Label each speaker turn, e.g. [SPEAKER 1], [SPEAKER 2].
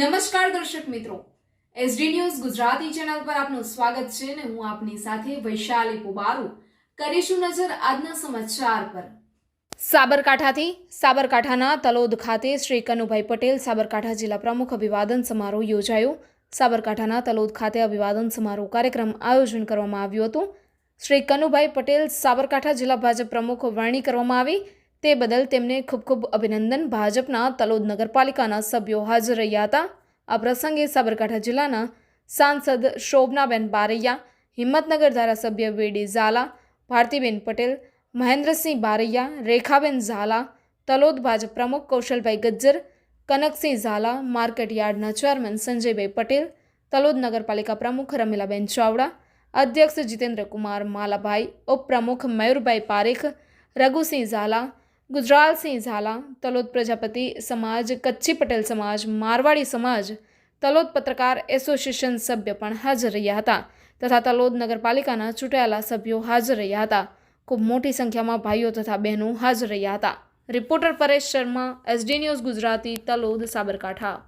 [SPEAKER 1] નમસ્કાર દર્શક મિત્રો. એસડી ન્યૂઝ ગુજરાતી ચેનલ પર આપનું સ્વાગત છે અને હું આપની સાથે વૈશાલી પુબારુ. કરીશું નજર આજના સમાચાર પર. સાબરકાંઠાથી સાબરકાંઠાના તલોદ ખાતે શ્રી કનુભાઈ પટેલ સાબરકાંઠા જિલ્લા પ્રમુખ અભિવાદન સમારોહ યોજાયો. સાબરકાંઠાના તલોદ ખાતે અભિવાદન સમારોહ કાર્યક્રમ આયોજન કરવામાં આવ્યું હતું. શ્રી કનુભાઈ પટેલ સાબરકાંઠા જિલ્લા ભાજપ પ્રમુખ વરણી કરવામાં આવી. તે બદલ તેમને ખૂબ ખૂબ અભિનંદન. ભાજપના તલોદ નગરપાલિકાના સભ્યો હાજર રહ્યા હતા. આ પ્રસંગે સાબરકાંઠા જિલ્લાના સાંસદ શોભનાબેન બારૈયા, હિંમતનગર ધારાસભ્ય વીડી ઝાલા, ભારતીબેન પટેલ, મહેન્દ્રસિંહ બારૈયા, રેખાબેન ઝાલા, તલોદ ભાજપ પ્રમુખ કૌશલભાઈ ગજ્જર, કનકસિંહ ઝાલા, માર્કેટ યાર્ડના ચેરમેન સંજયભાઈ પટેલ, તલોદ નગરપાલિકા પ્રમુખ રમીલાબેન ચાવડા, અધ્યક્ષ જીતેન્દ્ર કુમાર માલાભાઈ, ઉપપ્રમુખ મયુરભાઈ પારેખ, રઘુસિંહ ઝાલા, ગુજરાલસિંહ ઝાલા, તલોદ પ્રજાપતિ સમાજ, કચ્છી પટેલ સમાજ, મારવાડી સમાજ તલોદ પત્રકાર એસોસિએશન સભ્ય પણ હાજર રહ્યા હતા તથા તલોદ નગરપાલિકાના ચૂંટાયેલા સભ્યો હાજર રહ્યા હતા. ખૂબ મોટી સંખ્યામાં ભાઈઓ તથા બહેનો હાજર રહ્યા હતા. Reporter Paresh Sharma, SD news Gujarati, Talod, Sabarkantha.